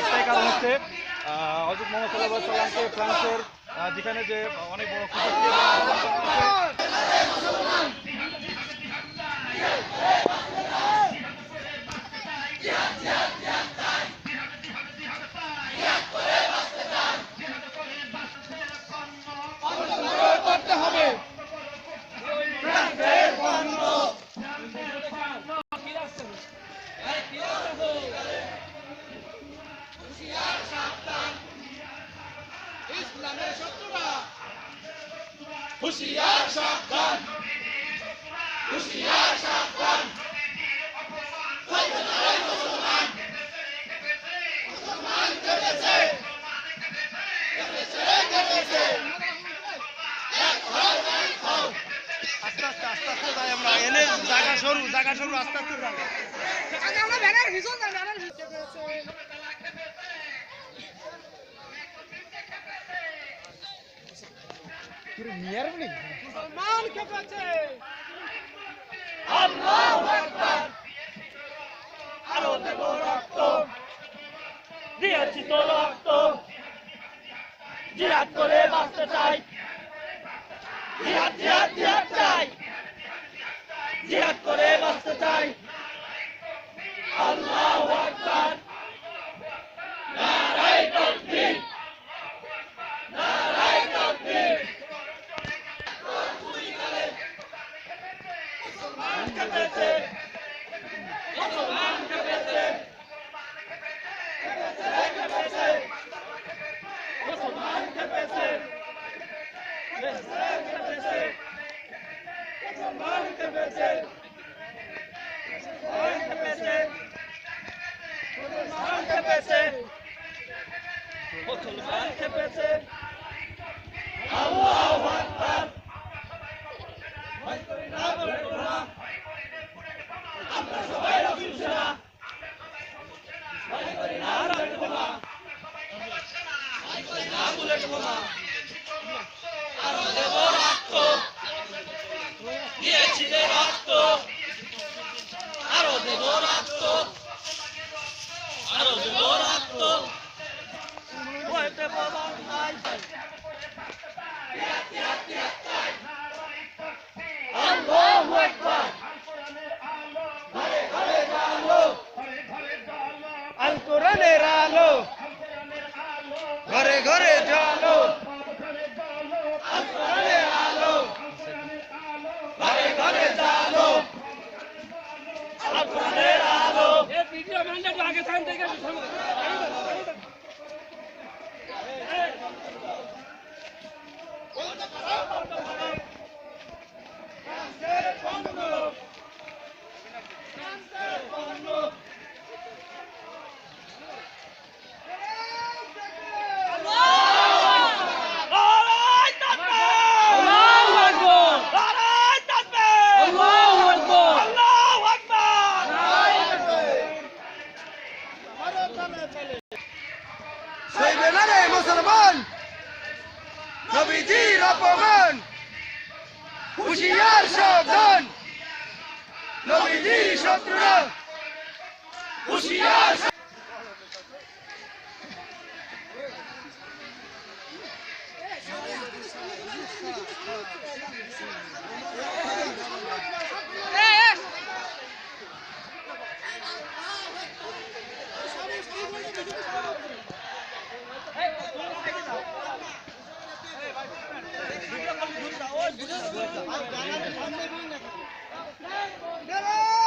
একটাই কারণ হচ্ছে হজরত মোহাম্মদ ফ্রান্সের যেখানে যে অনেক বড় করতে হবে। আস্তে আস্তে আস্তে সাবধান জায়গা সরু জায়গা সরু আস্তে আস্তে জায়গা আমরা ভ্যানের ভীষণ फिर नियर भी রক্ত। জিহাদ করে বাঁচতে চাই। জিহাদ জিহাদ জিহাদ চাই। জিহাদ করে বাঁচতে চাই। ¡Sálvese! Thank you. Gel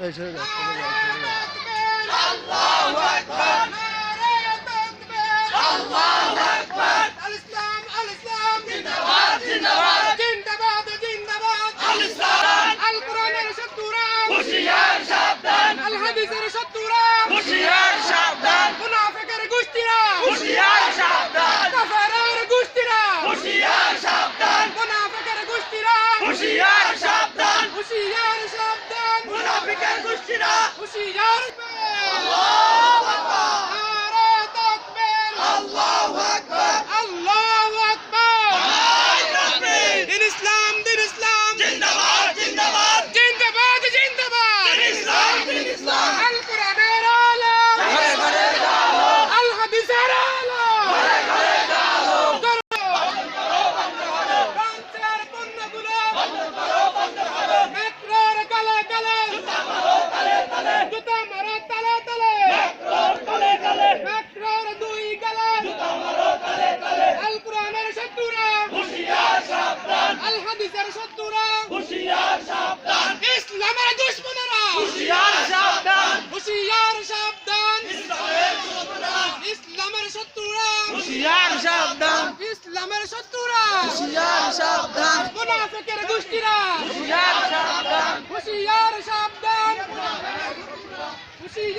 Allahu Akbar! Al-Islam, Al-Islam! Zindabad, Zindabad!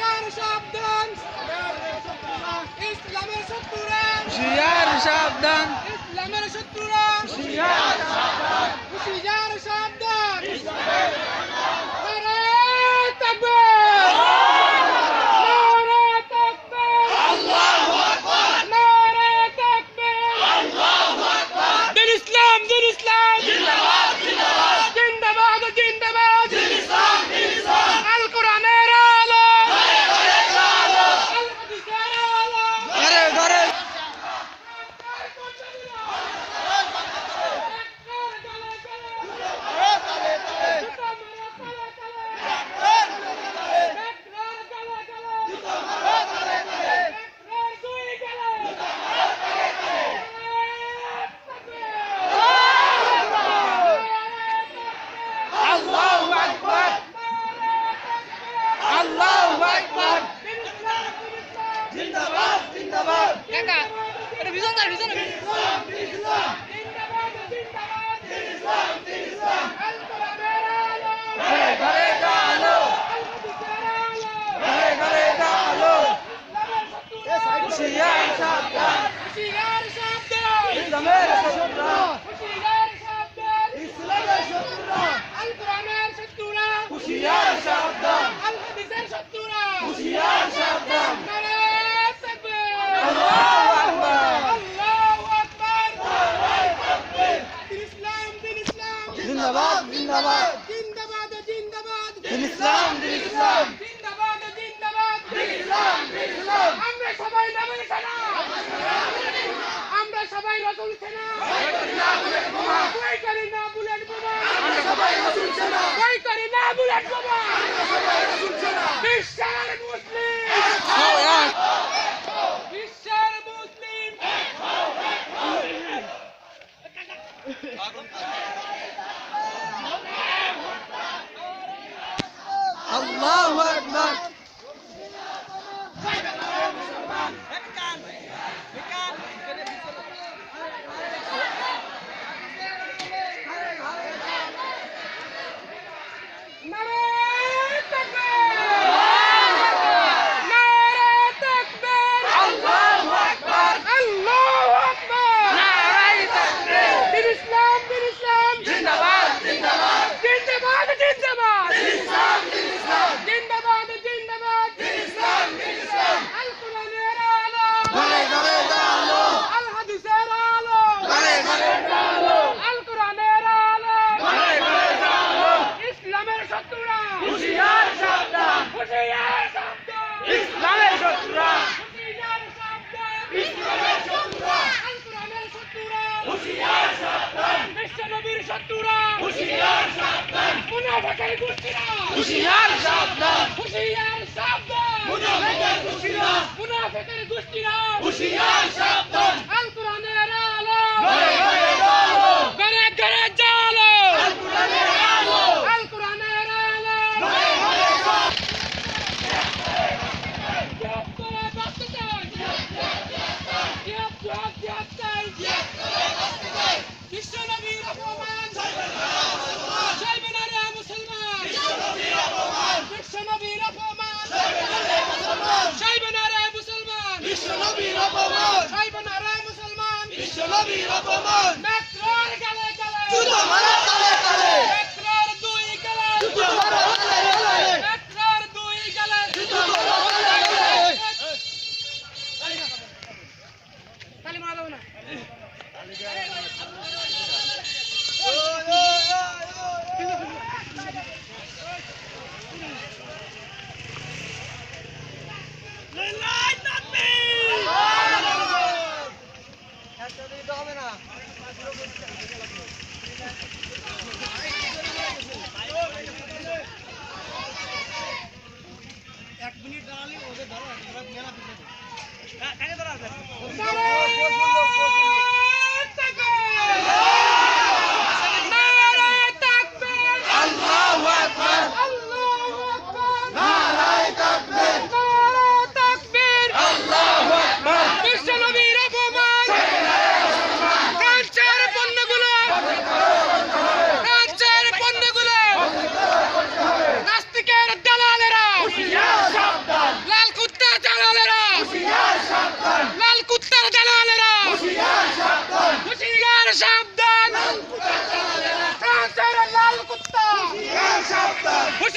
জিয়ার সাবধান। ইসলামের শত্রুরা। জিয়ার সাবধান। ইসলামের শত্রুরা। জিয়ার সাবধান। জিয়ার সাবধান। ইসলামের মুনাফিকের গোষ্ঠীরা হুশিয়ার সাবধান। হুশিয়ার সাবধান। মুনাফিকের গোষ্ঠীরা মুনাফিকের গোষ্ঠীরা হুশিয়ার সাবধান। আল। কোরআনের আলো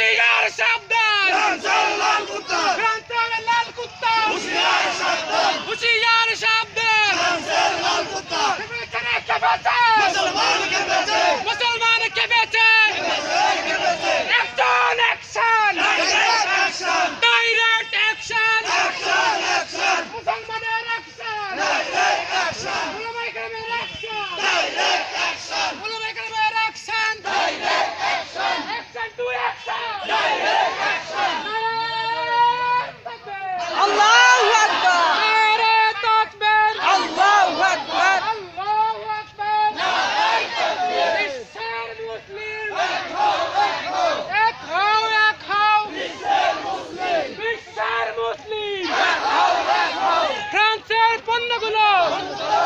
হুশিয়ার সাবধান কাঞ্চন লাল কুত্তা কাঞ্চন লাল কুত্তা হুশিয়ার সাবধান হুশিয়ার লাল কুত্তা কেবে কেবে পণ্যগুলো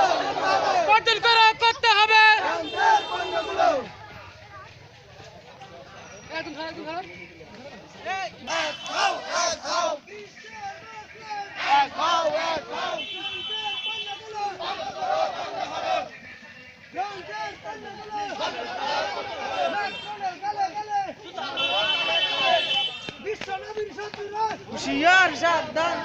বর্জন করে করতে হবে? পণ্যগুলো بالشباب رشاد وشيار رشاد الله!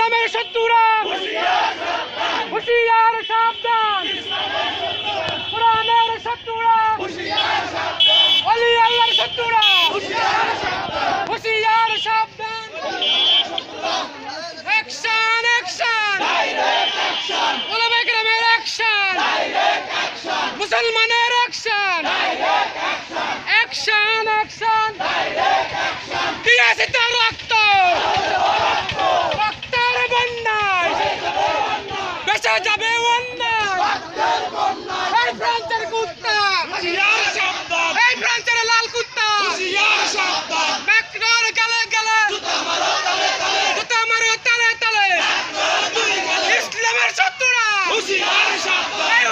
ইসলামের শত্রুরা। হুশিয়ার সাবধান। কোরআনের শত্রুরা। অলি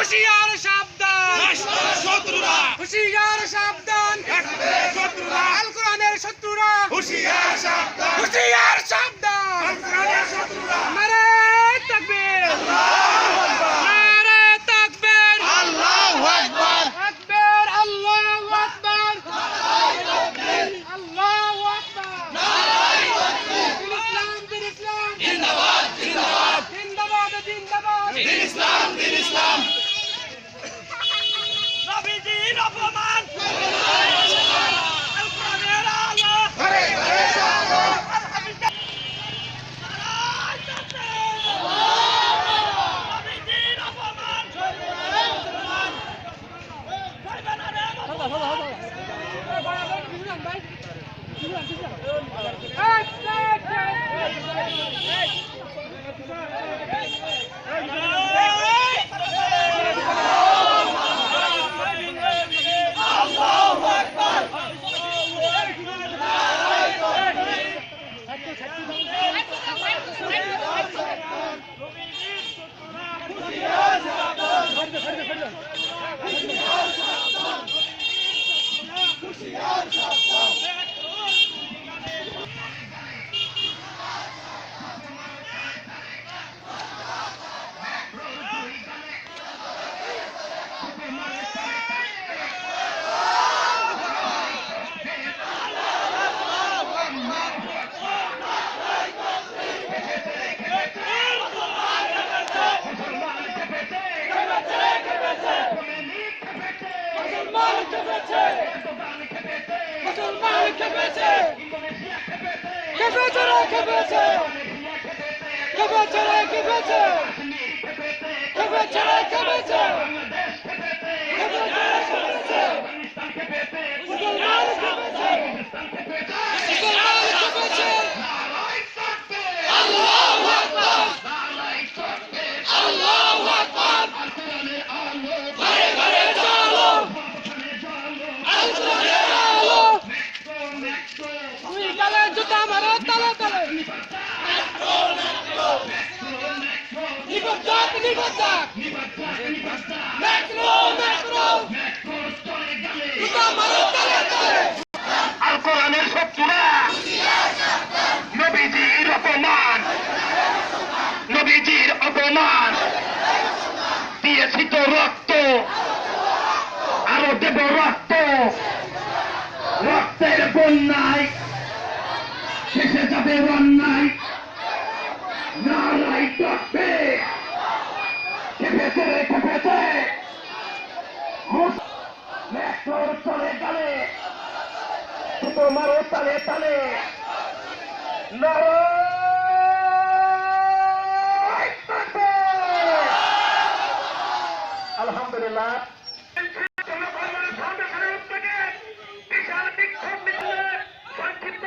হুশিয়ার সাবধান। শত্রুরা। হুশিয়ার সাবধান। শত্রুরা। আল কোরআনের শত্রুরা। হুশিয়ার সাবধান। হুশিয়ার সাবধান। আল কোরআনের শত্রুরা। নারে তাকবীর। আল্লাহু আকবার। অপমান দিয়েছি তো রক্ত। আরও দেব রক্ত। রক্তের বন্যায় শেষে যাবে অন্যায় নারাই খেপেছে রে খেপেছে চলে গেলে। তোমারও তালে তালে। নারায়